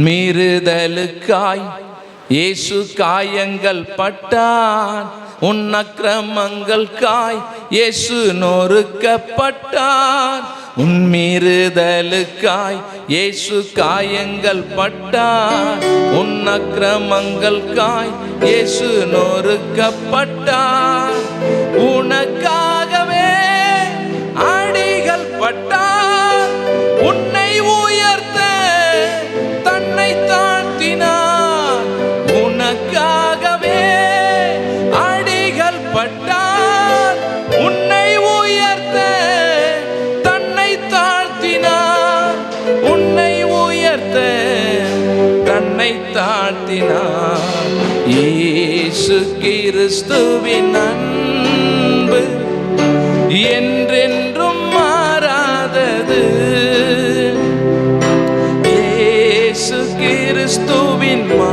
மீறுதலுக்காய் இயேசு காயங்கள் பட்டான் உன் அக்கிரமங்கள் காய் இயேசு நொறுக்கப்பட்டான் உன் மீறுதலுக்காய் இயேசு காயங்கள் பட்டான் உன் அக்கிரமங்கள் காய் இயேசு நொறுக்கப்பட்டான் உனக்காய் அடிகள் உன்னை உயர்த்த தன்னை தாழ்த்தினான் உன்னை உயர்த்த தன்னை தாழ்த்தினான் இயேசு கிறிஸ்துவின் அன்பு என்றென்றும் மாறாதது. இயேசு கிறிஸ்துவின் மா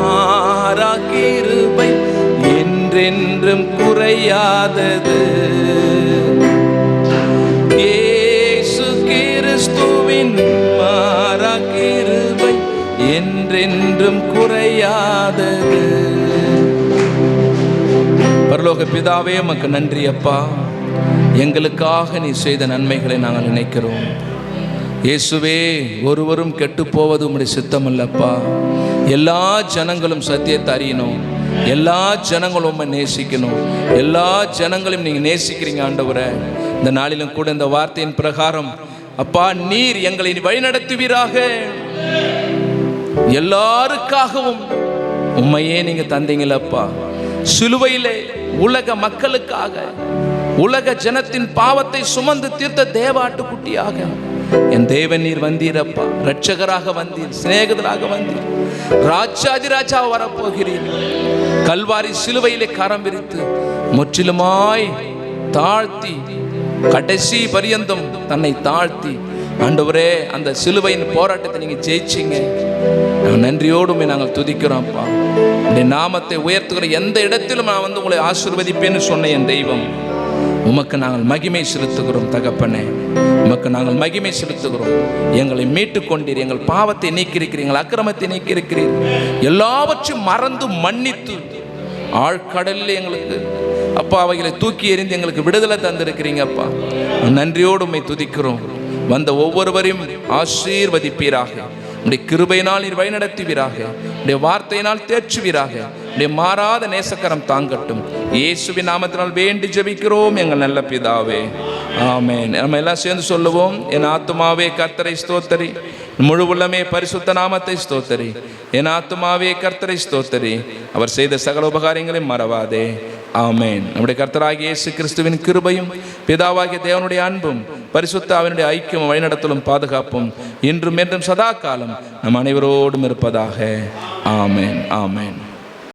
என்றென்றும் குறையாதது. ஏசு கிறிஸ்துவின் மாறா கிருபை என்றென்றும் குறையாதது. பரலோக பிதாவே உமக்கு நன்றி அப்பா. எங்களுக்காக நீ செய்த நன்மைகளை நாங்கள் நினைக்கிறோம். இயேசுவே ஒருவரும் கெட்டு போவது உம்முடைய சித்தமல்லப்பா எல்லா ஜனங்களும் சத்தியத்தை அறியணும். எல்லா ஜனங்களும் உண்மை நேசிக்கணும். எல்லா ஜனங்களையும் நீங்கள் நேசிக்கிறீங்க ஆண்டவரை. இந்த நாளிலும் கூட இந்த வார்த்தையின் பிரகாரம் அப்பா நீர் எங்களை வழிநடத்துவீராக. எல்லாருக்காகவும் உண்மையே நீங்க தந்தீங்களப்பா சிலுவையிலே உலக மக்களுக்காக உலக ஜனத்தின் பாவத்தை சுமந்து தீர்த்த தேவாட்டுக்குட்டியாக என் தேவன் நீர் வந்தீரப்பா ரட்சகராக வந்தீர் சிநேகிதராக வந்தீர். ராஜாதி ராஜா வரப்போகிறீர். கல்வாரி சிலுவையிலே கரம் விரித்து முற்றிலுமாய் தாழ்த்தி கடைசி பரியந்தம் தன்னை தாழ்த்தி. ஆண்டவரே அந்த சிலுவையின் போராட்டத்தை நீங்க ஜெயிச்சிங்க. நாங்கள் நன்றியோடுமே நாங்கள் துதிக்கிறோம்ப்பா. உடைய நாமத்தை உயர்த்துகிற எந்த இடத்திலும் நான் வந்து உங்களை ஆசிர்வதிப்பேன்னு சொன்ன என் தெய்வம். உமக்கு நாங்கள் மகிமை செலுத்துகிறோம் தகப்பனே. உமக்கு நாங்கள் மகிமை செலுத்துகிறோம். எங்களை மீட்டு கொண்டீர் எங்கள் பாவத்தை நீக்கியிருக்கிறீர்கள் அக்கிரமத்தை நீக்கியிருக்கிறீர். எல்லாவற்றையும் மறந்து மன்னித்து ஆழ்கடலில் எங்களுக்கு அப்பா அவைகளை தூக்கி எறிந்து எங்களுக்கு விடுதலை தந்திருக்கிறீங்க அப்பா. நன்றியோடு உம்மை துதிக்கிறோம். வந்த ஒவ்வொருவரையும் ஆசீர்வதிப்பீராக. உடைய கிருபையினால் நீர் வழிநடத்துவீராக. உடைய வார்த்தையினால் தேற்றுவீராக. உடைய மாறாத நேசக்கரம் தாங்கட்டும். இயேசுவின் நாமத்தினால் வேண்டி ஜெபிக்கிறோம் எங்கள் நல்ல பிதாவே. ஆமேன். நம்ம எல்லாம் சேர்ந்து சொல்லுவோம் என் ஆத்துமாவே கர்த்தரை ஸ்தோத்தரி. முழு உள்ளமே பரிசுத்த நாமத்தை ஸ்தோத்தரி. என் ஆத்துமாவே கர்த்தரை ஸ்தோத்தரி. அவர் செய்த சகல உபகாரங்களையும் மறவாதே. ஆமேன். நம்முடைய கர்த்தராகிய இயேசு கிறிஸ்துவின் கிருபையும் பிதாவாகிய தேவனுடைய அன்பும் பரிசுத்த அவனுடைய ஐக்கியம் வழிநடத்தலும் பாதுகாப்பும் இன்றும் என்றும் சதா காலம் நம் அனைவரோடும் இருப்பதாக. ஆமேன். ஆமேன்.